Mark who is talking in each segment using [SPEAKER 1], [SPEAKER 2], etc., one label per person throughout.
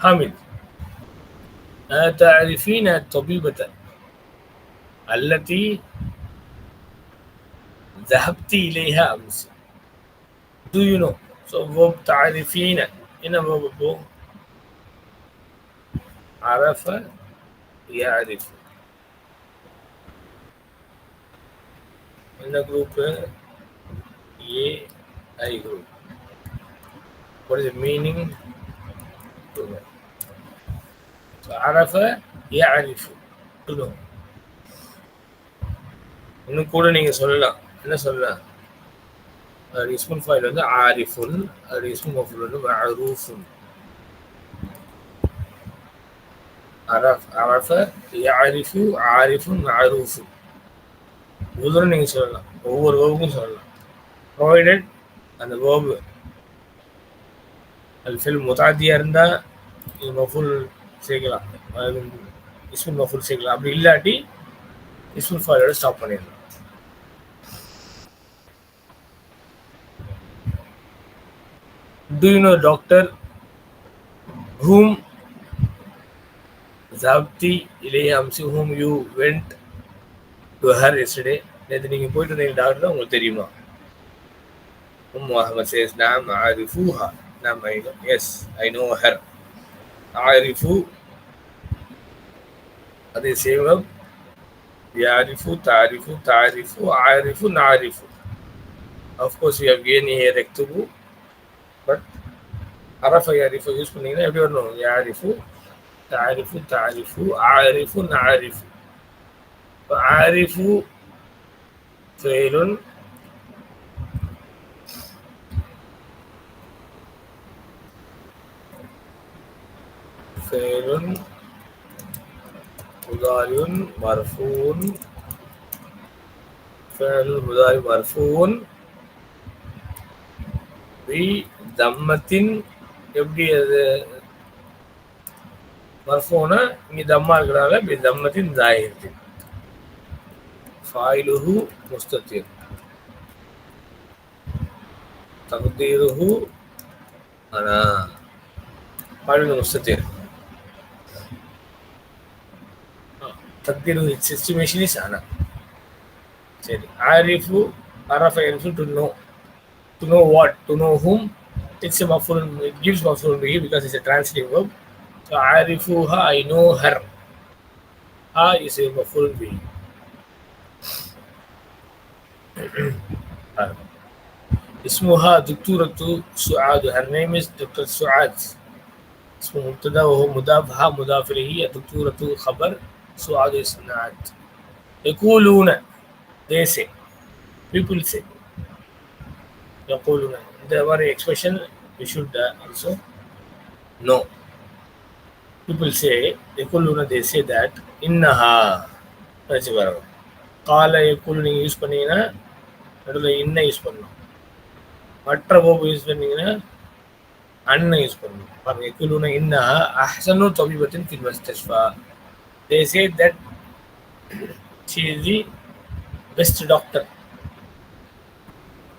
[SPEAKER 1] حامد أتعرفين الطبيبة التي ذهبت إليها أمس Do you know So verb تعرفين هنا verb بو عرف يعرف இந்த group A I group What is the meaning? சொல்லுவோம் அரஃப யாரிஃபு சொல்லுவோம் இன்னும் கூட நீங்க சொல்லலாம். என்ன சொல்லலாம்? அது இஸ்முல் ஃபாயில் வந்து ஆரிஃபுன் அது இஸ்மு மஃபுல் வந்து மஅரூஃபுன் அரஃப் அரஃப யாரிஃபு ஆரிஃபுன் மஅரூஃபு உதுரம் நீங்கள் சொல்லலாம். ஒவ்வொரு வேர்புக்கும் சொல்லலாம். ப்ரொவைடட் அந்த வேர்பு அது ஃபில் முதாதியாக இருந்தா இது மஃபுல் சேர்க்கலாம். அது இஸ்முல் மஃபுல் சேர்க்கலாம். அப்படி இல்லாட்டி இஸ்முல் ஃபைலோட ஸ்டாப் பண்ணிடலாம். Do you know doctor whom ஜாப்தி இளைய Amsi whom you went to her yesterday நேற்று நீங்கள் போயிட்டு இருந்தீங்க டாக்டர் உங்களுக்கு தெரியுமா? உம் அஹமத் சேஸ் நாம் ஆரிஃபூஹா Nam, I know. Yes, I know her. Arifu. அதே சேவம் யாரிஃபு தாரிஃபு தாரிஃபு ஆரிஃபு நாரிஃபு of course you how can a ரெக்துபு but அரஃபை அரிஃபு யூஸ் பண்ணிங்கன்னா எப்படி வரணும் யாரிஃபு தாரிஃபு தாரிஃபு ஆரிஃபு நாரிஃபு இப்போ ஆரிஃபு فعل مضارع مرفوع فعل مضارع مرفوع தம்மத்தின் எப்படி அது மர்ஃபோனா இங்க தம்மா இருக்கிறனால இப்படி தம்மத்தின் தாயிரத்தின் ஃபாயிலுஹு முஸ்தத்திர் தகுதீருஹு அனா ஃபாயிலுஹு முஸ்தத்திர் தக்தீருஹு இட்ஸ் எஸ்டிமேஷன் இஸ் அனா சரி Arif அரஃப யரிஃபு to know to know what, to know whom, it's a maful, it gives maful bihi because it's a transitive verb. So arifuha, I know her. Ha is a maful bihi. اسمها دكتورة سعاد her name is Dr. سعاد اسمه مبتدا وهو مضاف ها مضاف إليه دكتورة خبر So Allah is not. Yakuluna, they say. People say. Yakuluna. There were expression we should also know. People say, Yakuluna, they say that. Innaha. வச்சு வரணும் காலை எக்குள் நீங்கள் use பண்ணீங்கன்னா நடுவில் இன்ன use பண்ணணும் மற்ற pope use பண்ணீங்கன்னா அண்ணன் யூஸ் பண்ணணும் பாருங்க எக்குழுனா இன்ன அஹசனு தொபிபத்தின் கில்வஸ் டெஸ்வா they say that she is the best doctor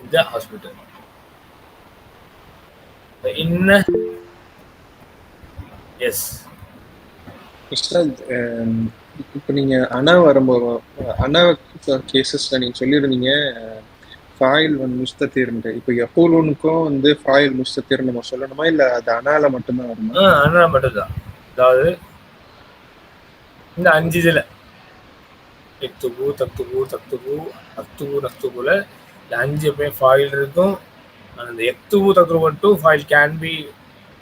[SPEAKER 1] in the hospital. The yes.
[SPEAKER 2] Ustad இப்போ நீங்கள் அணா வரும்போது அணா கேசஸில் நீங்கள் சொல்லியிருந்தீங்க ஃபாயில் வந்து முஸ்தத்தீர்ன்ட்டு இப்போ எப்போலூனுக்கும் வந்து ஃபாயில் முஸ்தத்தீர் நம்ம சொல்லணுமா இல்லை அது அனால மட்டும்தான் வருமா
[SPEAKER 1] ஆ அண்ணா மட்டும்தான் அதாவது இந்த அஞ்சு இதில். எக்துபு தக்துபு தக்துபு அக்துபு நக்துபுல இந்த அஞ்சு எப்பவுமே ஃபாயில் இருக்கும். அந்த எக்துபு தக்துபு மட்டும் ஃபாயில் கேன் பி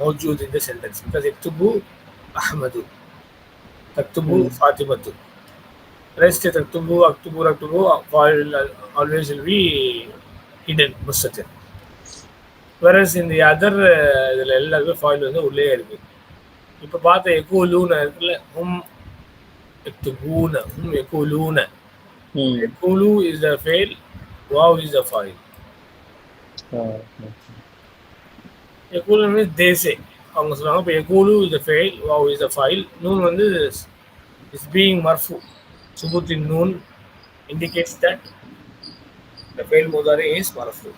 [SPEAKER 1] மௌஜூத் இன் த சென்டென்ஸ் பிகாஸ் எக்துபு அஹமது. தக்துபு ஃபாத்திமத்து. ரெஸ்ட் தக்துபு அக்துபு அக்துபு ஃபாயில் ஆல்வேஸ் வில் பி ஹிடன் முஸ்தத்திர் வேறஸ் இந்த அதர் இதில் எல்லாருமே ஃபாயில் வந்து உள்ளே இருக்கு. இப்போ பார்த்த எக்கூலூன இருக்குல்ல ஹும் எக்துபூன ஹும் எக்கூலூன
[SPEAKER 2] ம்
[SPEAKER 1] எக்கூலு இஸ் த ஃபெயில் வாவ் இஸ் த ஃபாயில் எக்கூலு மீன்ஸ் தேசே அவங்க சொல்லுவாங்க இப்போ எக்கூலு இஸ் த ஃபெயில் வாவ் இஸ் த ஃபைல் நூன் வந்து இஸ் பீயிங் மர்ஃபு சுபுத்தின் noon indicates that the fail முதாரி is மர்ஃபு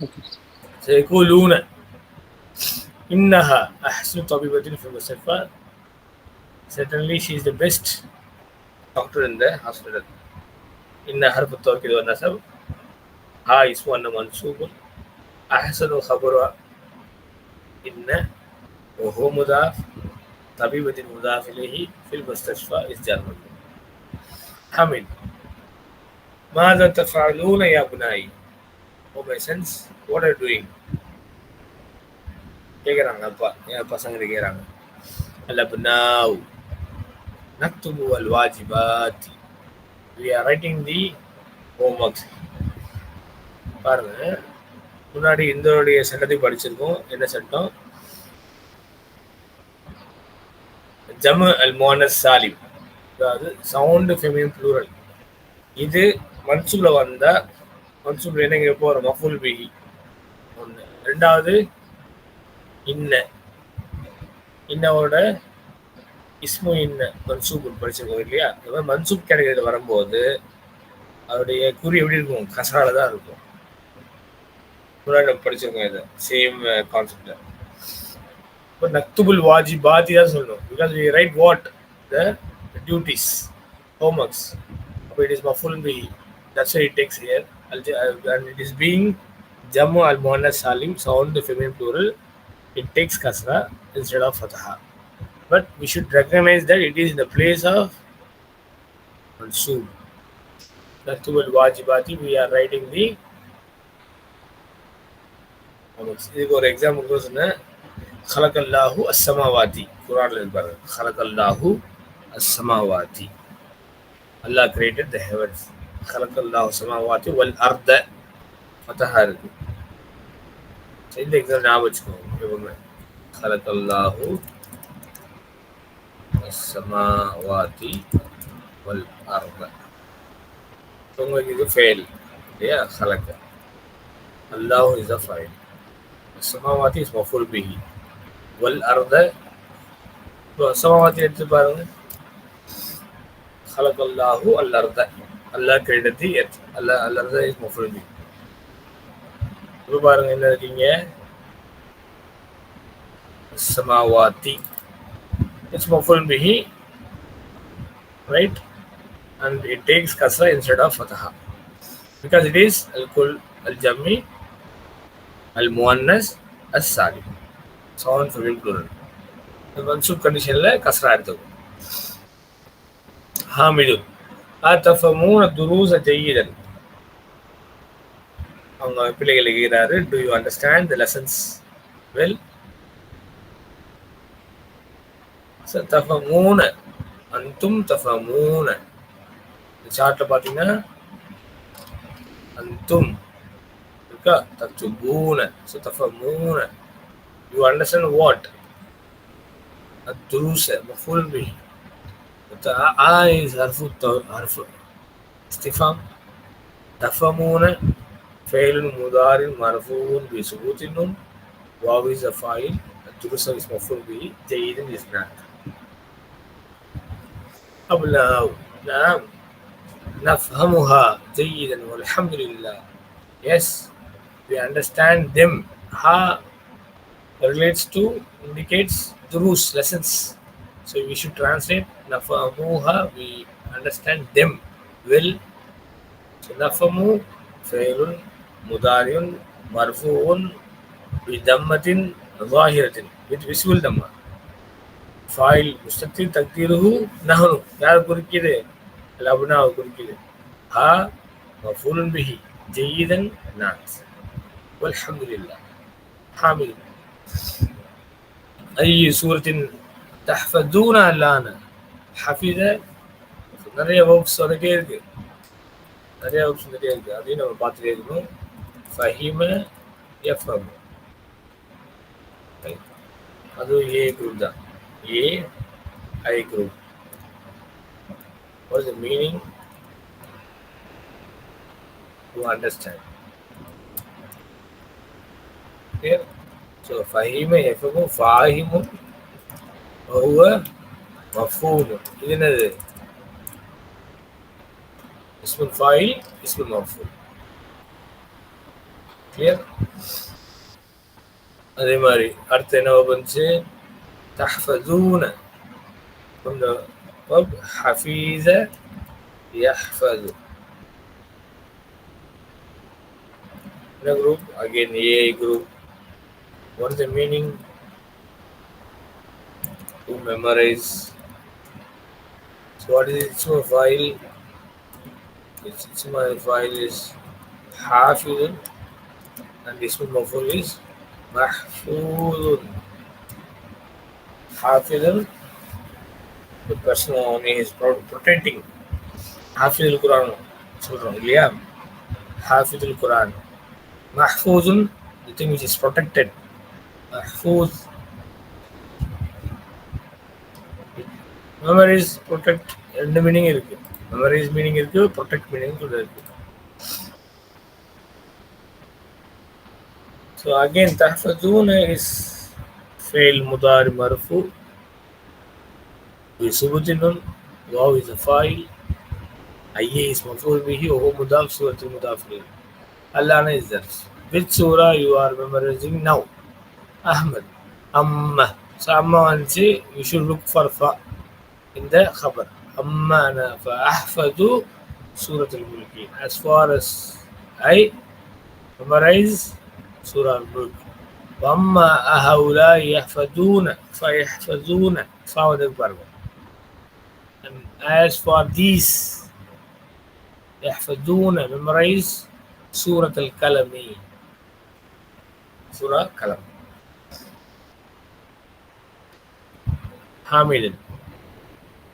[SPEAKER 2] okay
[SPEAKER 1] سيقولون إنها أحسن طبيبة في المستشفى certainly she is the best doctor in the hospital إن حرف التوكيد والنسب ها اسم أن منصوب أحسن خبرها إن وهو مضاف طبيبة مضاف إليه في المستشفى is German حمد ماذا تفعلون يا أبنائي Oh my sons, what are you doing? கேட்குறாங்க அப்பா என் பசங்க கேட்குறாங்க Naktubu al we are writing the home homeworks. பாருங்க. முன்னாடி இந்தோடைய சட்டத்தையும் படிச்சிருக்கோம். என்ன சட்டம்? ஜமு அல் மோனஸ் சாலிம். அதாவது சவுண்டு ஃபெமினின் ப்ளூரல் இது மன்சூப்ல வந்தால் மன்சூப்ல என்ன எப்போ வரும் மஃபுல் பிஹி. ஒன்று ரெண்டாவது இன்ன. இன்னவோட இஸ்மு மன்சூப் படிச்சிருக்கோம் இல்லையா? இந்த மாதிரி மன்சூப் கேட்டகரியில் வரும்போது அவருடைய குறி எப்படி இருக்கும்? கசரால தான் இருக்கும். முன்னாடி நம்ம படிச்சிருக்கோம் இதை. சேம் கான்செப்ட் இப்போ நக்துபுல் வாஜி பாதி தான் சொல்லணும். Because we write what the duties homeworks அப்போ இட் இஸ் மஃபுல் B that's it takes here and it is being Jammu அல் முஹன்னஸ் Salim sound feminine plural it takes கஸ்ரா instead of ஃபதஹா but we should recognize that it is in the place of consume. Nathuval Vajibati, we are writing the இதுக்கு ஒரு example கோஸ் என்ன ஹலகல்லாஹு அஸ்ஸமாவாதி குரானில் இருப்பாங்க ஹலகல்லாஹு அஸ்ஸமாவாதி அல்லாஹ் created த heavens ஹலகல்லாஹு சமாவாதி வல் அர்த ஃபதஹா இருக்கு இந்த எக்ஸாம்பிள் ஞாபகம் வச்சுக்கோங்க எப்பவுமே ஹலகல்லாஹு as-samawati wal arda உங்களுக்கு இது ஃபெயில் இல்லையா خلق الله is a file السماوات is مفعول به والأرض السماوات எடுத்து பாருங்க خلق الله الأرض الله created the earth Allah الأرض is مفعول به இப்போ பாருங்க என்ன இருக்கீங்க السماوات it's مفعول به right and it takes kasra instead of fatha because it is al-kul al-jami al-muannas as-salim sound feminine plural மன்சூப் கண்டிஷன்ல கஸ்ரா எடுத்துக்கும் ஹாமிதுன் அத்தஃபமூன துரூச ஜெய்யிதன் அவங்க பிள்ளைகள் இருக்கிறாரு do you understand the lessons well தஃபமூன அந்தும் தஃபமூன சார்ட்ல பாத்தீங்கன்னா அந்தும் இருக்கா தத்துபூன so தஃபமூன you understand what الدروس مفعول به عايز حرف حرف استفهام تفهمون فعل مضارع مرفوع بثبوت النون واو is a file الدروس is مفعول به جيد is أبلغ نعم نفهمها جيدا والحمد لله yes we understand them ha relates to indicates durus lessons so we should translate nafamuha we understand them well so nafamu فعل مضارع مرفوع بضمة ظاهرة with visible دمة ஃபாயில் இஷ்டத்தில் தக்தீரகும் நகனும் யார் குறிக்கிது லபுனா குறிக்கிது ஹா மஃபூலன் பிஹி ஜெயிதன் நாஸ் வல்ஹம்துலில்லா ஹாமிது ஐ சூரத்தின் தஹ்ஃபதூன அல்லான ஹஃபித நிறைய வகுப்ஸ் வந்துட்டே இருக்கு நிறைய வகுப்ஸ் வந்துட்டே இருக்கு அதையும் நம்ம பார்த்துட்டே இருக்கணும் ஃபஹிம எஃப்எம் அதுவும் ஏ குரூப் தான் A I group. What is the meaning? To understand. Clear? So Fahima Efamu Fahimun Bahua Mafumun. இது என்னது இஸ்முல் ஃபாயில் இஸ்முல் மஃபூல் கிளியர் அதே மாதிரி அடுத்து என்ன வந்துச்சு تحفظون. from the verb حفيظ يحفظ. In a group again a group. What is the meaning? To memorize. So what is its file. Its, its my file is half and this one is mahfuzun. half Hafizul, the person who is protecting. half Hafizul Quran, சொல்கிறோம் இல்லையா ஹாஃபிதுல் குரான் மஹ்ஃபூஸுன் the thing which is protected மஹ்ஃபூஸ் memorise protect ரெண்டு meaning இருக்கு memorise meaning இருக்கு protect meaning கூட இருக்கு so again தஹ்ஃபூன் is فعل مضارع مرفوع. النون واو a file. أي is مفعول به وهو مضاف سورة المضاف إليه الآن that. Which surah you are memorizing now? أحمد. أما. so أما أنت. You should look for fa. In the خبر. أما أنا. فأحفظ سورة الملك as far as I memorize سورة الملك. وأما هؤلاء يحفظون فيحفظون. فاود أكبر and as for these يحفظون memorize سورة الكلم سورة كلم. حاملا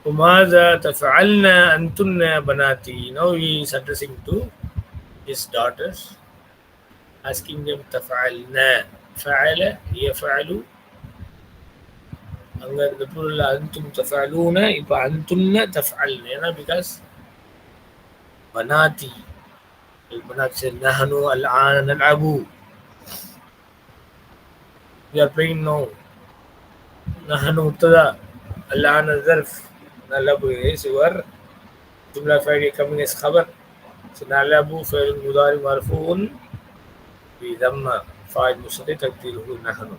[SPEAKER 1] وماذا تفعلن أنتن بناتي؟ now he is addressing to his daughters asking them تفعلن. فعل يفعل அங்க இந்த பொருள் அந்தும் தஃபலூன இப்ப அந்துன்ன தஃபல்ன ஏன்னா because பனாத்தி البنات said نحن الآن نلعب we are playing now نحن مبتدا الآن الظرف نلعب is your جملة فعلية coming as خبر so نلعب فعل مضارع مرفوع بضم فاعل مستتر تقديره نحن